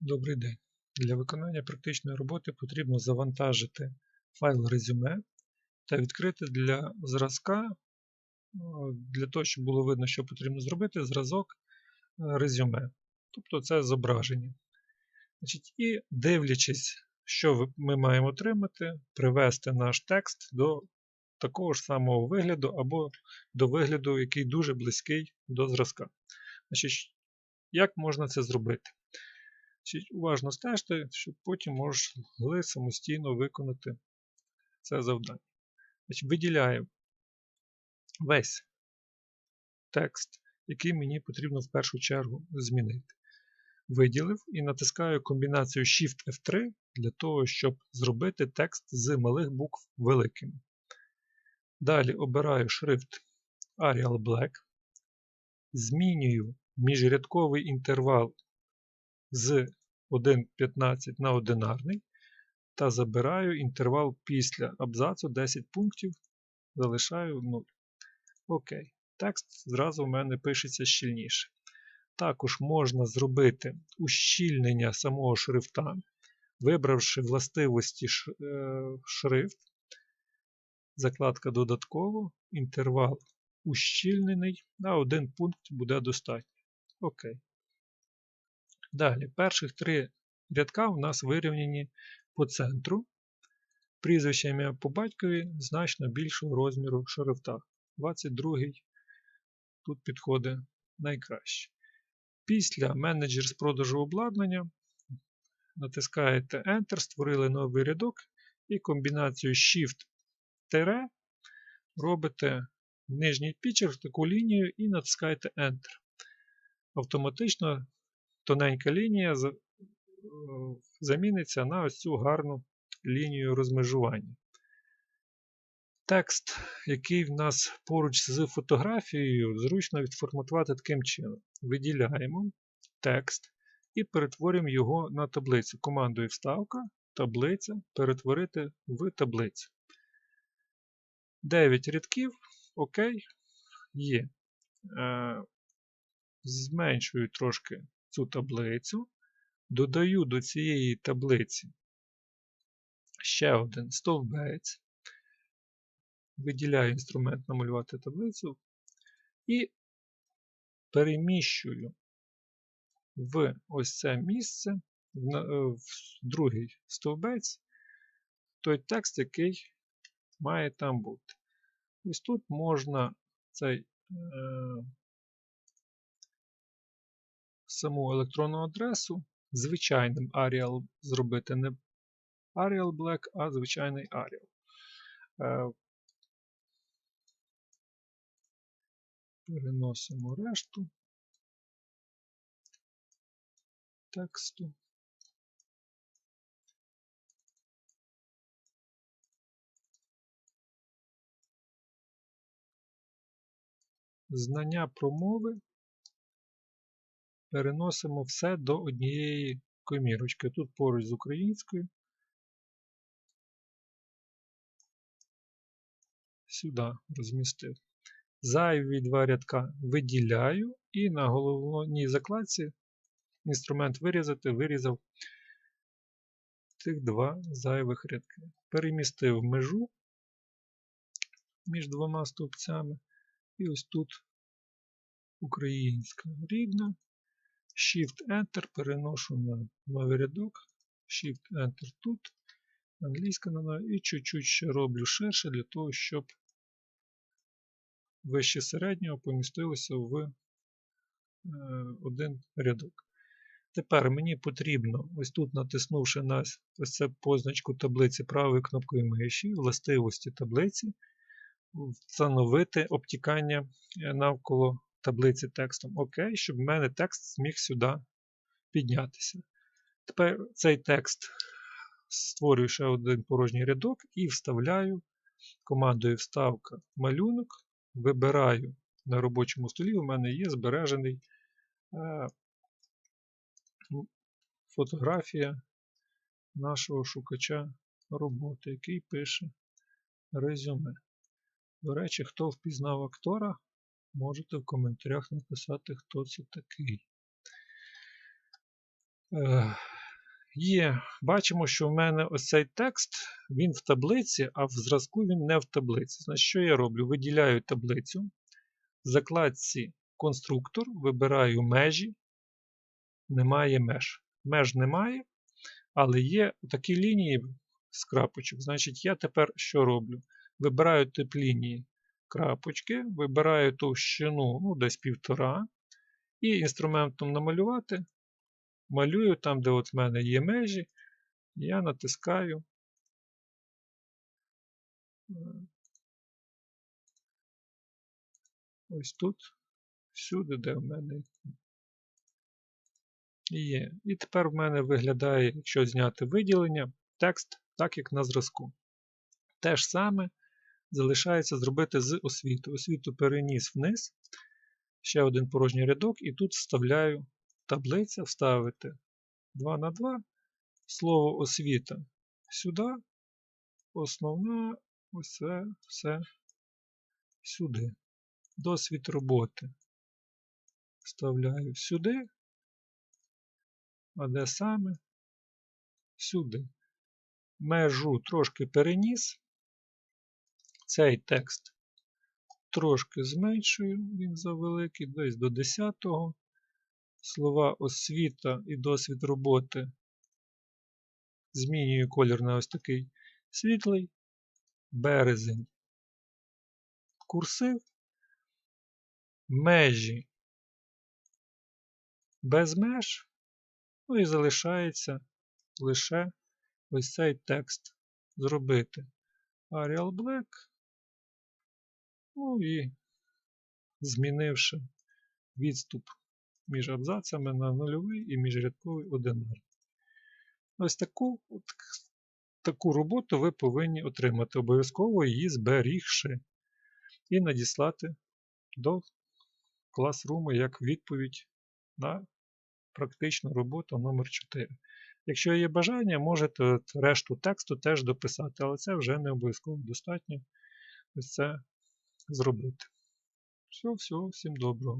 Добрий день. Для виконання практичної роботи потрібно завантажити файл резюме та відкрити для зразка, для того, щоб було видно, що потрібно зробити, зразок е, резюме. Тобто це зображення. Значить, І дивлячись, що ми маємо отримати, привести наш текст до такого ж самого вигляду або до вигляду, який дуже близький до зразка. Значить, як можна це зробити? Уважно стежте, щоб потім могли самостійно виконати це завдання. Значить, Виділяю весь текст, який мені потрібно в першу чергу змінити. Виділив і натискаю комбінацію Shift F3 для того, щоб зробити текст з малих букв великими. Далі обираю шрифт Arial Black, змінюю міжрядковий інтервал з 1.15 на одинарний та забираю інтервал після абзацу 10 пунктів, залишаю 0. Окей. Текст зразу в мене пишеться щільніше. Також можна зробити ущільнення самого шрифта, вибравши властивості е, шрифт, закладка додатково, інтервал ущільнений, на один пункт буде достатньо. Окей. Далі, перших три рядка у нас вирівняні по центру. Прізвище ім'я по батькові значно більшого розміру шрифта. 22-й тут підходить найкраще. Після менеджер з продажу обладнання натискаєте Enter, створили новий рядок і комбінацію Shift робите нижній пічер таку лінію і натискаєте Enter. Автоматично тоненька лінія заміниться на ось цю гарну лінію розмежування. Текст, який в нас поруч з фотографією, зручно відформатувати таким чином. Виділяємо текст і перетворюємо його на таблицю. Командою вставка, таблиця, перетворити в таблицю. 9 рядків. ОК. Є. Е, Зменшую трошки цю таблицю. Додаю до цієї таблиці ще один стовбець. Виділяю інструмент намалювати таблицю і переміщую в ось це місце, в, е, другий стовбець, той текст, який має там бути. Ось тут можна цей, е, саму електронну адресу звичайним Arial зробити не Arial Black, а звичайний Arial. Е, Переносимо решту тексту. Знання про мови переносимо все до однієї комірочки. Тут поруч з українською. Сюди розмістив. Зайві два рядка виділяю і на головній закладці інструмент вирізати вирізав тих два зайвих рядки. Перемістив межу між двома стовпцями. І ось тут українська рідна. Shift-Enter переношу на новий рядок. Shift-Enter тут. Англійська на. І чуть-чуть ще роблю ширше для того, щоб вище середнього помістилося в е, один рядок. Тепер мені потрібно, ось тут натиснувши на ось це позначку таблиці правою кнопкою миші, властивості таблиці, встановити обтікання е, навколо таблиці текстом ОК, щоб в мене текст зміг сюди піднятися. Тепер цей текст створюю ще один порожній рядок і вставляю командою вставка малюнок. Вибираю на робочому столі, у мене є збережений е, фотографія нашого шукача роботи, який пише резюме. До речі, хто впізнав актора, можете в коментарях написати, хто це такий. Е, Є, бачимо, що в мене ось цей текст, він в таблиці, а в зразку він не в таблиці. Значить, що я роблю? Виділяю таблицю, в закладці конструктор, вибираю межі, немає меж. Меж немає, але є такі лінії з крапочок. Значить, я тепер що роблю? Вибираю тип лінії крапочки, вибираю товщину ну, десь півтора. І інструментом намалювати малюю там, де от в мене є межі, я натискаю ось тут, всюди, де в мене є. І тепер в мене виглядає, якщо зняти виділення, текст так, як на зразку. Те ж саме залишається зробити з освіту. Освіту переніс вниз, ще один порожній рядок, і тут вставляю таблиця, вставити 2 на 2, слово освіта сюди, основна, ось це все сюди. Досвід роботи вставляю сюди, а де саме? Сюди. Межу трошки переніс. Цей текст трошки зменшую, він завеликий, десь до 10-го. Слова освіта і досвід роботи змінюю колір на ось такий світлий, березень, курсив, межі. Без меж, ну і залишається лише ось цей текст зробити. Arial Black, ну і змінивши відступ між абзацами на нульовий і міжрядковий одинарний. Ось таку от, таку роботу ви повинні отримати, обов'язково її зберігши і надіслати до класруму як відповідь на практичну роботу номер 4 Якщо є бажання, можете решту тексту теж дописати, але це вже не обов'язково достатньо. Ось це зробити. Все, все, всім доброго.